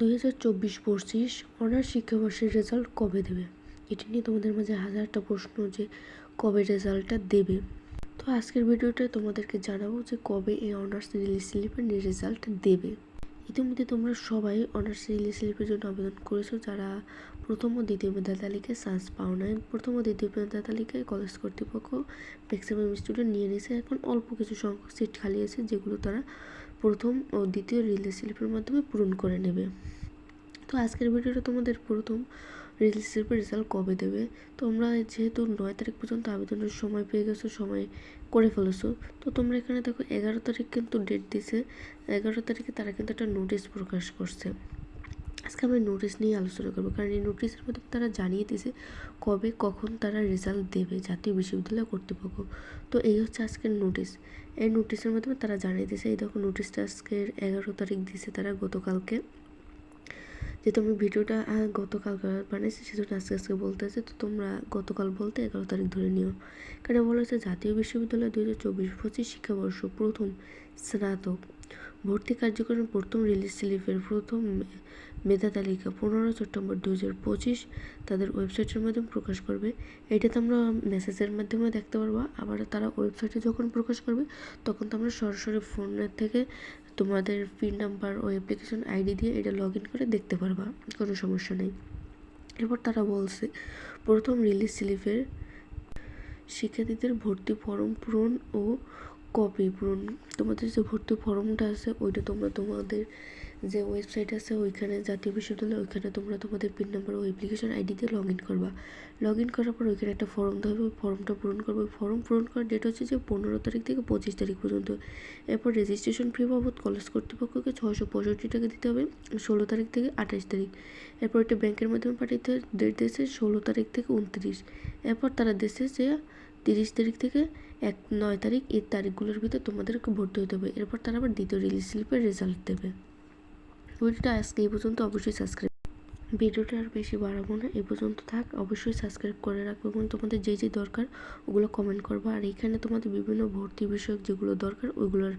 দুই হাজার চব্বিশ পঁচিশ অনার্স শিক্ষাবর্ষের রেজাল্ট কবে দেবে? এটি নিয়ে তোমাদের মাঝে হাজারটা প্রশ্ন যে কবে রেজাল্টটা দেবে। তো আজকের ভিডিওটা তোমাদেরকে জানাব যে কবে এই অনার্স রিলিজ স্লিপের রেজাল্ট দেবে। ইতিমধ্যে তোমরা সবাই অনার্স রিলে স্লিপের জন্য আবেদন করেছ, যারা প্রথম ও দ্বিতীয় মেধা তালিকায় চান্স পাও নাই। প্রথম ও দ্বিতীয় মেধা তালিকায় কলেজ কর্তৃপক্ষ ম্যাক্সিমাম স্টুডেন্ট নিয়ে নিয়েছে। এখন অল্প কিছু সংখ্যক সিট খালি আছে, যেগুলো তারা প্রথম ও দ্বিতীয় রিলে শিল্পের মাধ্যমে পূরণ করে নেবে। তো আজকের ভিডিওটা তোমাদের প্রথম রিলিজ স্লিপের রেজাল্ট কবে দেবে? তোমরা যেহেতু নয় তারিখ পর্যন্ত আবেদনের সময় পেয়ে গেছো, সময় করে ফেলেছো, তো তোমরা এখানে দেখো এগারো তারিখ কিন্তু ডেট দিছে। এগারো তারিখে তারা কিন্তু একটা নোটিশ প্রকাশ করছে। আজকে আমরা নোটিশ নিয়ে আলোচনা করব, কারণ এই নোটিশের মধ্যে তারা জানিয়ে দিয়েছে কবে, কখন তারা রেজাল্ট দেবে জাতীয় বিশ্ববিদ্যালয় কর্তৃপক্ষ। তো এই হচ্ছে আজকের নোটিশ এই নোটিশের মাধ্যমে তারা জানিয়ে দিয়েছে এই দেখো নোটিশটা আজকের এগারো তারিখ দিয়েছে তারা গতকালকে। যেহেতু তুমি ভিডিওটা গতকাল বানিয়েছি সেটা আজকে আজকে বলতে আছে তো তোমরা গতকাল বলতে এগারো তারিখ ধরে নিও। কারণ বলা হয়েছে জাতীয় বিশ্ববিদ্যালয় দু হাজার চব্বিশ পঁচিশ শিক্ষাবর্ষ প্রথম স্নাতক। ভর্তি কার্যক্রমের প্রথম রিলিজ স্লিপের প্রথম মেধা তালিকা। পনেরো সেপ্টেম্বর দু হাজার পঁচিশ তাদের ওয়েবসাইটের মাধ্যমে প্রকাশ করবে। এটা তো আমরা মেসেজের মাধ্যমে দেখতে পারব। আবার তারা ওয়েবসাইটে যখন প্রকাশ করবে, তখন তোমরা সরাসরি ফোনের থেকে তোমাদের পিন নাম্বার ও অ্যাপ্লিকেশন আইডি দিয়ে এটা লগ ইন করে দেখতে পারবা। কোনো সমস্যা নেই। এরপর তারা বলছে, প্রথম রিলিজ স্লিপের শিক্ষার্থীদের ভর্তি ফর্ম পূরণ ও কপি পূরণ তোমাদের যে ভর্তি ফর্মটা আছে, ওইটা তোমরা তোমাদের যে ওয়েবসাইট আছে, ওইখানে জাতীয় বিশ্ববিদ্যালয়, ওইখানে তোমরা তোমাদের পিন নাম্বার ও অ্যাপ্লিকেশন আইডি দিয়ে লগ ইন করবা। লগ ইন করার পর ওইখানে একটা ফর্ম হবে ওই ফর্মটা পূরণ করবে। ফর্ম পূরণ করার ডেট হচ্ছে যে পনেরো তারিখ থেকে পঁচিশ তারিখ পর্যন্ত। এরপর রেজিস্ট্রেশন ফি বাবদ কলেজ কর্তৃপক্ষকে ছয়শো পঁয়ষট্টি টাকা দিতে হবে, ষোলো তারিখ থেকে আঠাশ তারিখ। এরপর এটা ব্যাংকের মাধ্যমে পাঠাইতে ডেট দিয়েছে ষোলো তারিখ থেকে উনত্রিশ। এরপর তারা দেশে যে তিরিশ তারিখ থেকে এক নয় তারিখ এই তারিখগুলোর ভিতরে তোমাদেরকে ভর্তি হতে হবে। এরপর তারা আবার দ্বিতীয় রিলিজ স্লিপের রেজাল্ট দেবে। ভিডিওটা আজকে এই পর্যন্ত, অবশ্যই সাবস্ক্রাইব ভিডিওটা আর বেশি বাড়াবো না এ পর্যন্ত থাক, অবশ্যই সাবস্ক্রাইব করে রাখব এবং তোমাদের যে যে দরকার ওগুলো কমেন্ট করব। আর এখানে তোমাদের বিভিন্ন ভর্তি বিষয়ক যেগুলো দরকার ওইগুলোর